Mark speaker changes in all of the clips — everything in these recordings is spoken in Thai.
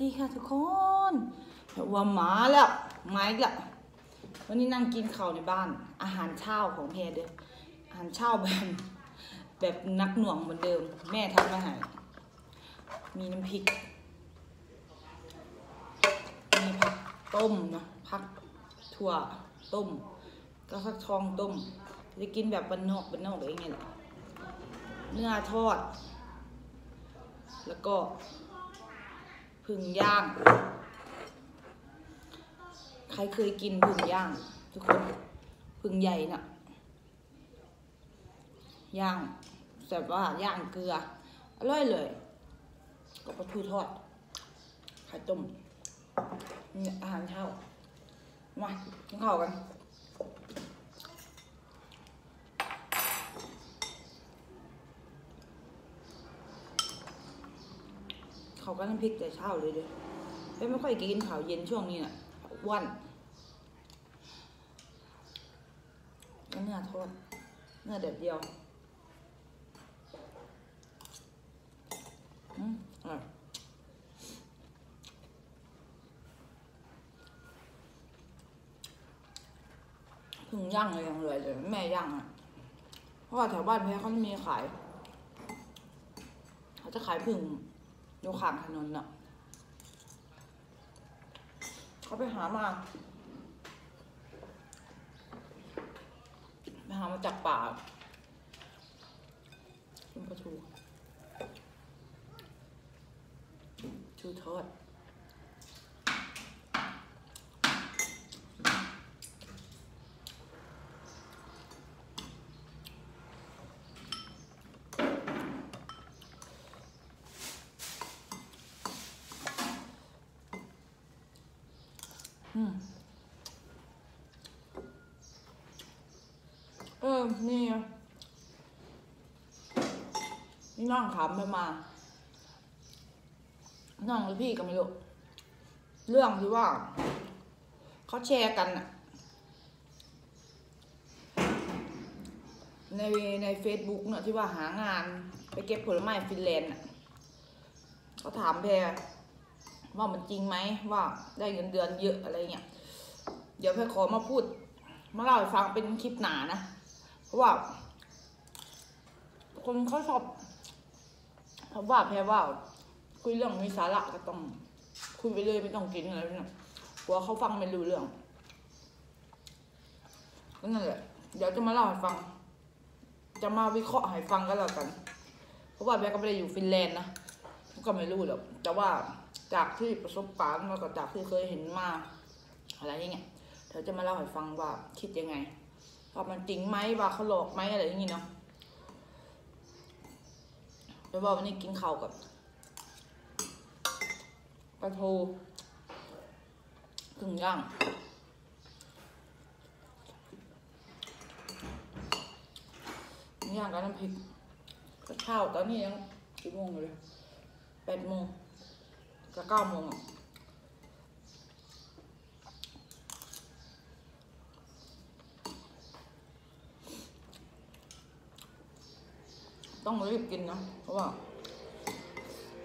Speaker 1: ดีค่ะทุกคนว่ามาแล้วมาอีกแล้ววันนี้นั่งกินข้าวในบ้าน อาหารเช้าของแม่เด้ออาหารเช้าแบบแบบนักหน่วงเหมือนเดิม แม่ทำมาให้มีน้ำพริกมีผักต้มเนาะผักถั่วต้มก็ฟักทองต้มจะกินแบบบนนอกบนนอกองไงแหละเนื้อทอด แล้วก็ ผึ่งย่าง ใครเคยกินผึ่งย่าง ทุกคนผึ่งใหญ่น่ะย่างแบบว่าย่างเกลือ อร่อยเลยก็ปลาทูทอดไข่ต้มอาหารเช้ามากินข้าวกัน เขาก็น้ำพริกแต่เช้าเลยเด้อเฮ้ยไม่ค่อยกินข้าวเย็นช่วงนี้น่ะอ้วันก็เนื้อทอดเนื้อเด็ดเดียวอืมอร่อยถึงย่างเลยยังเลยเลยแม่ย่างอะ เพราะว่าแถวบ้านแพ้เขาไม่มีขาย เขาจะขายผึ่ง อยู่ข้างถนนเนาะเขาไปหามาไปหามาจากป่าเป็นปลาทูชูทอด เออ นี่ นี่น้องถามไปมา น้องหรือพี่ก็ไม่รู้ เรื่องที่ว่า เขาแชร์กันอะในในเฟซบุ๊กเนี่ยที่ว่าหางานไปเก็บผลไม้ฟินแลนด์น่ะเขาถามแพร ว่ามันจริงไหมว่าได้เงินเดือนเยอะอะไรเงี้ยเดี๋ยวแพรขอมาพูด มาเล่าให้ฟังเป็นคลิปหนานะ เพราะว่า คนเขาชอบเพราะว่าแพรว่า คุยเรื่องมีสาระก็ต้อง คุยไปเลยไม่ต้องกินอะไรเนี่ยกลัวเขาฟังไม่รู้เรื่องก็นั่นแหละเดี๋ยวจะมาเล่าให้ฟัง จะมาวิเคราะห์ให้ฟังก็แล้วกัน เพราะว่าแพรก็ไม่ได้อยู่ฟินแลนด์นะก็ไม่รู้หรอกแต่ว่า จากที่ประสบการณ์แล้วก็จากที่เคยเห็นมาอะไรอย่างเงี้ยเดี๋ยวจะมาเล่าให้ฟังว่าคิดยังไงว่ามันจริงไหมว่าเขาหลอกไหมอะไรอย่างเงี้เนาะเดี๋ยวว่าวันนี้กินข้าวกับปลาทูกึ่งย่างย่างกับน้ำพริกกับข้าวตอนนี้ยังกี่โมงเลยแปดโมง กับเก้าโมงต้องรีบกินนะ เพราะว่า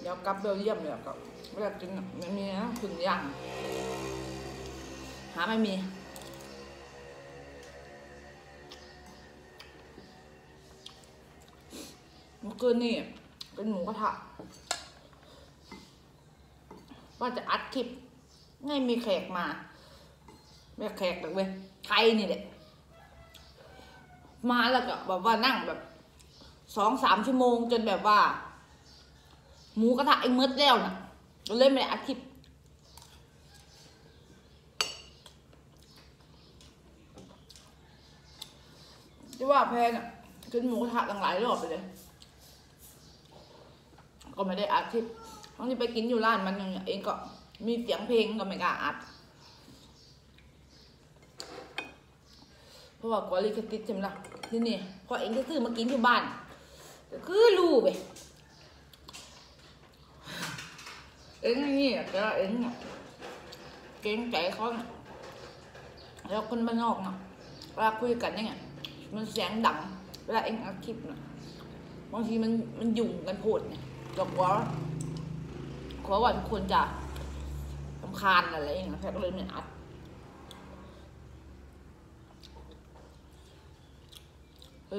Speaker 1: เดี๋ยวกลับเบลเยียมเลยก็เวลากินอะไม่มีนะถึงย่าง หาไม่มีเมื่อคืนนี่เป็นหมูกระทะ ว่าจะอัดคลิปไงมีแขกมาไม่แขกหรอกเว้ยใครนี่แหละมาแล้วก็แบบว่านั่งแบบสองสามชั่วโมงจนแบบว่า หมูกระทะไอ้มืดแล้วน่ะก็เลยไม่ได้อัดคลิปที่ว่าแพนอะกินหมูกระทะตั้งหลายรอบไปเลย ก็ไม่ได้อัดคลิป บางทีไปกินอยู่ร้านมันอย่างเงี้ยเองก็มีเสียงเพลงก็ไม่กล้าอัด เพราะว่ากลัวลิขสิทธิ์ใช่ไหมล่ะที่นี่พอเองก็ซื้อมากินอยู่บ้านก็คือรู้ไปเองนี่แต่ว่าเองเนี่ยเกรงใจเขาเนี่ยแล้วคนบ้านนอกเนาะเวลาคุยกันเนี่ยมันเสียงดัง เวลาเองอัดคลิปเนาะบางทีมันมันยุ่งกันโพดเนี่ยก็กลัว กลัวว่าทุกคนจะสำคาญอะไรอย่างเงี้ยแพทก็เลยไม่ยอัด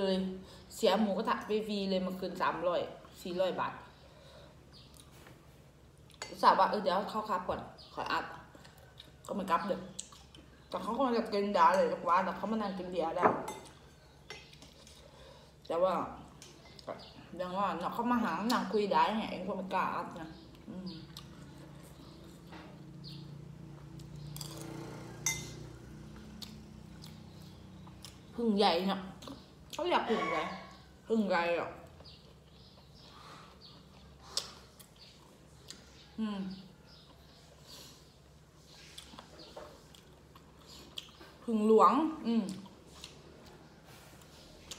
Speaker 1: เลยเสียหมูกระทะฟรีเลยมาคืนสามร้อยสี่ร้อยบาทสาบว่าเออเดี๋ยวเข้าคาบก่อนขออัดก็ไม่กลับเลยแต่เขาก็จะกินยาเลยจากว่าแต่เขามานั่งกินเบียร์ได้แต่ว่าก็ยังว่าเนาะเขามาหาหนังคุยได้ไงเองก็ไม่กล้าอัดนะ พึ่งใหญ่เนาะเขาอยากพึ่งใหญ่พึ่งใหญ่อะอืมผึ่งหลวง อืม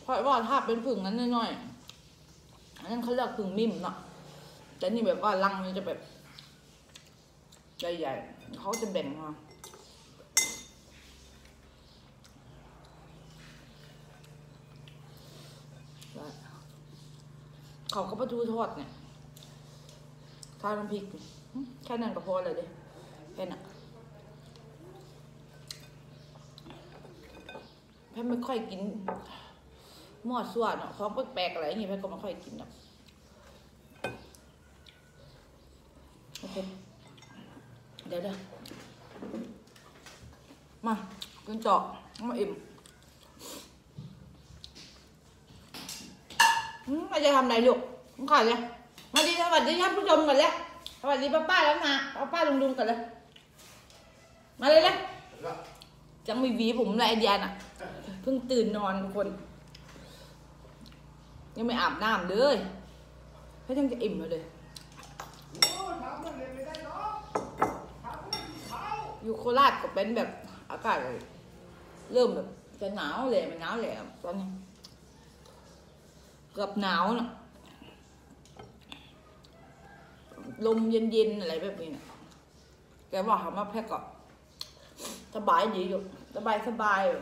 Speaker 1: เพราะว่าถ้าเป็นผึ่งนั้นน้อยๆอันนั้นเขาเรียกผึ่งมิ่มเนาะ แต่นี่แบบว่ารังมันจะแบบใหญ่ๆเขาจะแบ่งมาเขาก็ปลาทูทอดเนี่ยทาน้ำพริกแค่นั้นก็พอเลยเด้แค่นั้นแพทไม่ค่อยกินหม้อส่วนเนาะของแปลกๆอะไรอย่างงี้แพทก็ไม่ค่อยกินนะเค เดี๋ยวเดี๋ยวมากินเจาะมาอิ่มอืมาจะทำอะไรลูกมึงขาดเลยมาดีสวัสดีท่านผู้ชมกันเลยสวัสดีป้าป้าแล้วมาป้าป้าลุงลุงกันเลยมาเลยเลยจังมีวีผมไรไอเดียน่ะเพิ่งตื่นนอนทุกคน ยังไม่อาบน้ำเลยเฮ้ยยังจะอิ่มเลย อยู่โคราชก็เป็นแบบอากาศเริ่มแบบจะหนาวเลยมันหนาวเลยตอนนี้เกือบหนาวนะลมเย็นๆอะไรแบบนี้นะแกว่าทำมาแพ็กก็สบายดีอยู่สบายสบายอยู่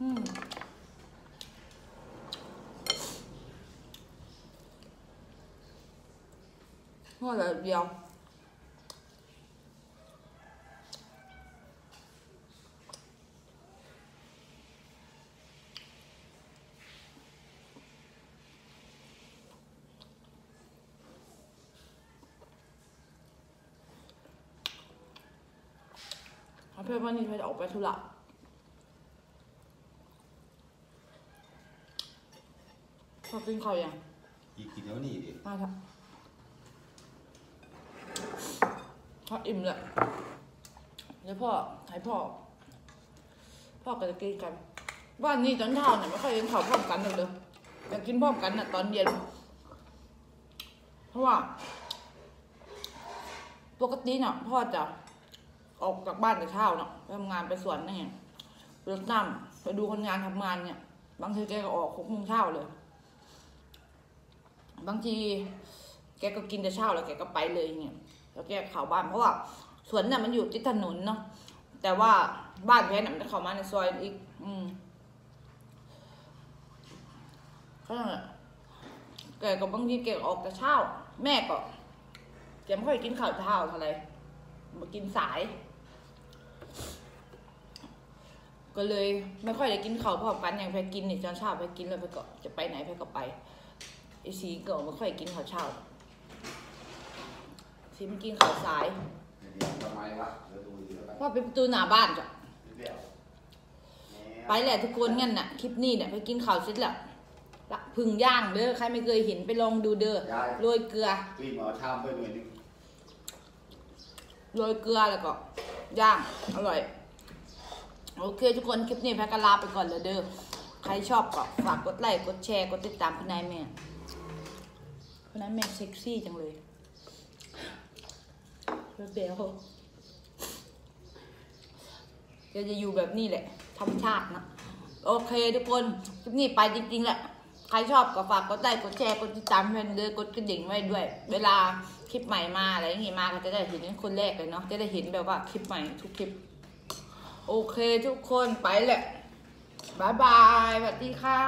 Speaker 1: อืม ว่าแต่เดียวเอาเพื่อนวันนี้เพื่อนจะออกไปธุระพอกินข้าวยัง
Speaker 2: อีกทีเดียวนี่ดิ
Speaker 1: มาครับ พออิ่มเลยเดี๋ยวพ่อให้พ่อ พ่อก็จะกินกันบ้านนี้ตอนเช้าเนี่ยไม่ค่อยกินข้าวพร้อมกันเลยเลยอยากกินพร้อมกันน่ะตอนเย็น เพราะว่า ปกติเนี่ยพ่อจะออกจากบ้านแต่เช้าเนาะไปทำงานไปสวนนี่ยรถน้ำไปดูคนงานทำงานเนี่ย บางทีแกก็ออกหกโมงเช้าเลย บางที แกก็กินแต่เช้าแล้วแกก็ไปเลยเนี่ย แล้วแกเข้าบ้านเพราะว่าสวนเนี่ยมันอยู่ติดถนนเนาะแต่ว่าบ้านแพนน่ะมันเข้ามาในซอยอีก อืมเขานั่นแกก็บางทีแกออกแต่เช้า แม่ก็แกไม่ค่อยกินข้าวเช้าเท่าไหร่มากินสาย ก็เลยไม่ค่อยได้กินข้าวพร้อมกันอย่างแพรกินเนี่ยตอนเช้าแพรกินแล้วแพรก็จะไปไหนแพรก็ไปไอซีก็ไม่ค่อยกินข้าวเช้า ซีมันกินข้าวสาย
Speaker 2: ทำไมวะเดี๋ยวดูดีแล้วกัน
Speaker 1: เพราะเป็นประตูหน้าบ้านจ้ะ
Speaker 2: เดี๋ยว
Speaker 1: ไปแหละทุกคนงั้นน่ะ คลิปนี้เนี่ยไปกินข้าวเสร็จแล้วละพึ่งย่างเด้อใครไม่เคยเห็นไปลองดูเด้อโรยเกลือ
Speaker 2: กลิ้งเอาชามไปหน่อยนึง
Speaker 1: โรยเกลือแล้วก็ย่างอร่อย โอเคทุกคนคลิปนี้แพรก็ลาไปก่อนเลยเด้อใครชอบก็ฝากกดไลค์กดแชร์กดติดตามพี่นายแม่พี่นายแม่เซ็กซี่จังเลย เบลก็จะอยู่แบบนี้แหละ ธรรมชาตินะ โอเคทุกคน คลิปนี้ไปจริงๆแหละ ใครชอบก็ฝากกดไลค์กดแชร์กดติดตามเพื่อนเลยกดกระดิ่งไว้ด้วย เวลาคลิปใหม่มาอะไรอย่างงี้มาก็จะได้เห็นคนแรกเลยเนาะ จะได้เห็นแบบว่าคลิปใหม่ทุกคลิป โอเคทุกคนไปแหละบายบายสวัสดีค่ะ